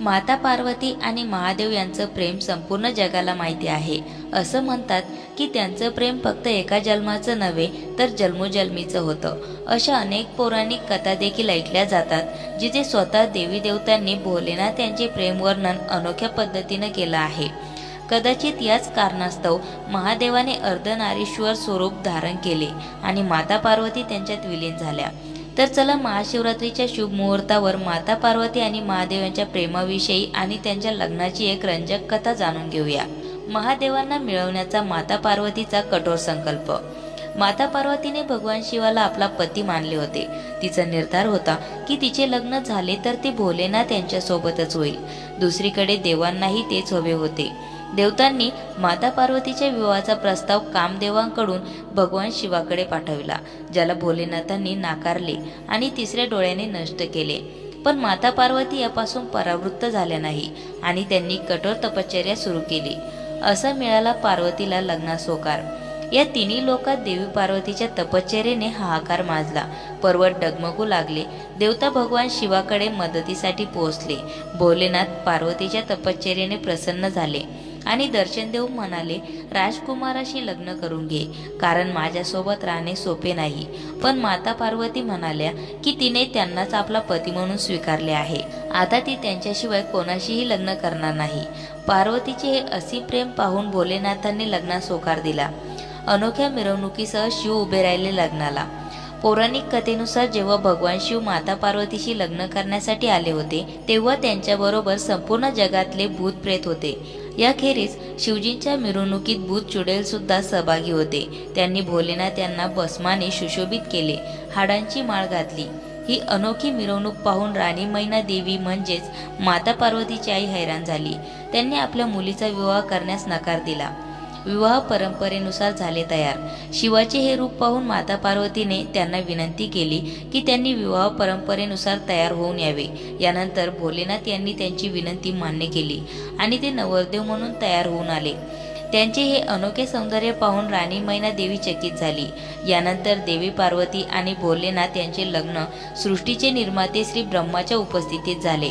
माता पार्वती आणि महादेव यांचं प्रेम संपूर्ण जगाला माहिती आहे. असं म्हणतात की त्यांचं प्रेम फक्त एका जन्माचं नव्हे तर जन्मोजन्मीचं होतं. अशा अनेक पौराणिक कथा देखील ऐकल्या जातात जिथे स्वतः देवी देवतांनी भोलेनाथ यांचे प्रेमवर्णन अनोख्या पद्धतीनं केलं आहे. कदाचित याच कारणास्तव महादेवाने अर्धनारीश्वर स्वरूप धारण केले आणि माता पार्वती त्यांच्यात विलीन झाल्या. तर चला महाशिवरात्रीच्या शुभ मुहूर्तावर माता पार्वती आणि महादेव यांच्या प्रेमाविषयी आणि त्यांच्या लग्नाची एक रंजक कथा जाणून घेऊया. महादेवांना मिळवण्याचा माता पार्वतीचा कठोर संकल्प. माता पार्वतीने भगवान शिवाला आपला पती मानले होते. तिचा निर्धार होता की तिचे लग्न झाले तर ते भोलेनाथ यांच्यासोबतच होईल. दुसरीकडे देवांनाही तेच हवे होते. देवतांनी माता पार्वतीच्या विवाहाचा प्रस्ताव कामदेवांकडून भगवान शिवाकडे पाठविला ज्याला भोलेनाथांनी नाकारले आणि तिसऱ्या डोळ्याने नष्ट केले. पण माता पार्वती यापासून परावृत्त झाल्या नाही आणि त्यांनी कठोर तपश्चर्या सुरू केली. असा मिळाला पार्वतीला लग्नास होकार या तिन्ही लोकात देवी पार्वतीच्या तपश्चर्येने हाहाकार माजला. पर्वत डगमगू लागले. देवता भगवान शिवाकडे मदतीसाठी पोहोचले. भोलेनाथ पार्वतीच्या तपश्चर्येने प्रसन्न झाले. आणि दर्शनदेव म्हणाले राजकुमाराशी लग्न करून घे कारण माझ्यासोबत राहणे सोपे नाही. पण माता पार्वती म्हणाल्या की तिने त्यांनाच आपला पती म्हणून स्वीकारले आहे. आता ती त्यांच्याशिवाय कोणाशीही लग्न करणार नाही. पार्वतीचे हे असी प्रेम पाहून भोलेनाथांनी लग्नास होकार दिला. अनोख्या मिरवणुकीसह शिव उभे राहिले लग्नाला. पौराणिक कथेनुसार जेव्हा भगवान शिव माता पार्वतीशी लग्न करण्यासाठी आले होते तेव्हा त्यांच्याबरोबर संपूर्ण जगातले भूत प्रेत होते. याखेरीज शिवजींच्या मिरवणुकीत भूत चुडेल सुद्धा सहभागी होते. त्यांनी भोलेनाथ यांना भस्माने सुशोभित केले हाडांची माळ घातली. ही अनोखी मिरवणूक पाहून राणी मैना देवी म्हणजेच माता पार्वतीची आई हैराण झाली. त्यांनी आपल्या मुलीचा विवाह करण्यास नकार दिला. विवाह परंपरेनुसार झाले तयार. शिवाचे हे रूप पाहून माता पार्वतीने त्यांना विनंती केली की त्यांनी विवाह परंपरेनुसार तयार होऊन यावे. यानंतर भोलेनाथ यांनी त्यांची विनंती मान्य केली आणि ते नवरदेव म्हणून तयार होऊन आले. त्यांचे हे अनोखे सौंदर्य पाहून राणी मैना देवी चकित झाली. यानंतर देवी पार्वती आणि भोलेनाथ यांचे लग्न सृष्टीचे निर्माते श्री ब्रह्माच्या उपस्थितीत झाले.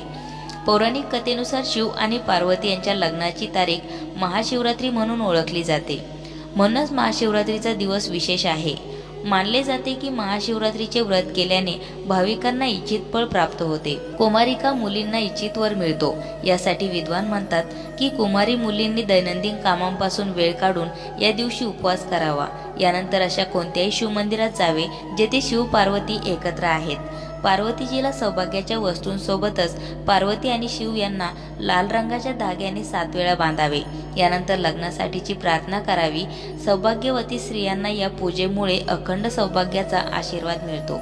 पौराणिक कथेनुसार शिव आणि पार्वती यांच्या लग्नाची तारीख महाशिवरात्री म्हणून ओळखली जाते. म्हणूनच महाशिवरात्रीचा दिवस विशेष आहे. मानले जाते की महाशिवरात्रीचे व्रत केल्याने भाविकांना इच्छित फळ प्राप्त होते. कुमारिका मुलींना इच्छित वर मिळतो. यासाठी विद्वान म्हणतात की कुमारी मुलींनी दैनंदिन कामांपासून वेळ काढून या दिवशी उपवास करावा. यानंतर अशा कोणत्याही शिवमंदिरात जावे जेथे शिव पार्वती एकत्र आहेत. पार्वतीजीला सौभाग्याच्या वस्तूंसोबतच पार्वती आणि शिव यांना लाल रंगाच्या धाग्याने सात वेळा बांधावे. यानंतर लग्नासाठीची प्रार्थना करावी. सौभाग्यवती स्त्रियांना या पूजेमुळे अखंड सौभाग्याचा आशीर्वाद मिळतो.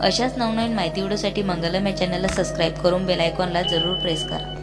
अशाच नवनवीन माहिती व्हिडिओसाठी मंगलम या चॅनलला सबस्क्राईब करून बेलायकॉनला जरूर प्रेस करा.